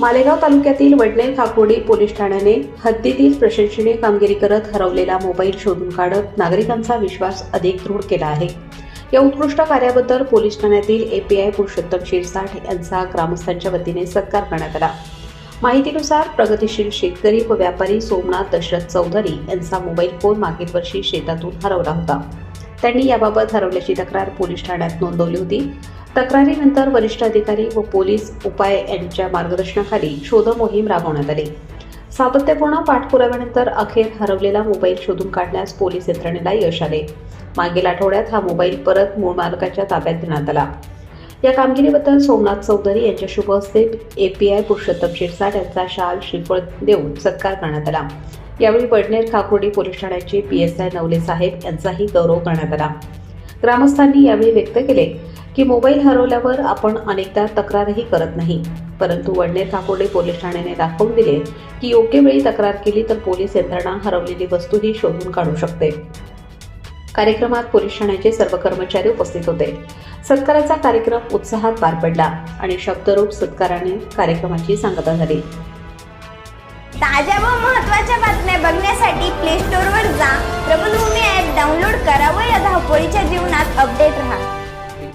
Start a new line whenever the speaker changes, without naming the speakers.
मालेगाव तालुक्यातील वडनेर खाकोडी पोलीस ठाण्याने हद्दीतील प्रशंसनीय कामगिरी करत हरवलेला मोबाईल शोधून काढत नागरिकांचा विश्वास अधिक दृढ केला आहे. या उत्कृष्ट कार्याबद्दल पोलीस ठाण्यातील एपीआय पुरुषोत्तम शिरसाठ यांचा ग्रामस्थांच्या वतीने सत्कार करण्यात आला. माहितीनुसार प्रगतीशील शेतकरी व व्यापारी सोमनाथ दशरथ चौधरी यांचा मोबाईल फोन मागील वर्षी शेतातून हरवला होता. त्यांनी याबाबत हरवल्याची तक्रार पोलीस ठाण्यात नोंदवली होती. तक्रारीनंतर वरिष्ठ अधिकारी व पोलीस उपाय यांच्या मार्गदर्शनाखाली शोध मोहीम राबवण्यात आली. सातत्यपूर्ण पाठपुराव्यानंतर अखेर हरवलेला मोबाईल शोधून काढण्यास पोलीस यंत्रणेला यश आले. मागील आठवड्यात हा मोबाईल परत मूळ मालकाच्या ताब्यात देण्यात आला. या कामगिरीबद्दल सोमनाथ चौधरी यांच्या शुभ हस्ते एपीआय पुरुषोत्तम शिरसाट यांचा शाल श्रीफळ देऊन सत्कार करण्यात आला. यावेळी वडनेर काकुर्डी पोलीस ठाण्याचे पी एस आय नवले साहेब यांचाही गौरव करण्यात आला. ग्रामस्थांनी यावेळी व्यक्त केले की मोबाईल हरवल्यावर आपण अनेकदा तक्रारही करत नाही. परंतु वडनेर काकोडे पोलीस ठाण्याने दाखवून दिले की योग्य वेळी तक्रार केली तर पोलीस यंत्रणा हरवलेली वस्तूही शोधून काढू शकते. कार्यक्रमात पोलीस ठाण्याचे सर्व कर्मचारी उपस्थित होते. सत्काराचा कार्यक्रम उत्साहात पार पडला आणि शब्दरूप सत्काराने कार्यक्रमाची सांगता झाली.
ताज्या व महत्त्वाच्या बातम्या बघण्यासाठी प्ले स्टोअरवर जा. प्रबलभूमी ॲप डाउनलोड करा व या धावपळीच्या जीवनात अपडेट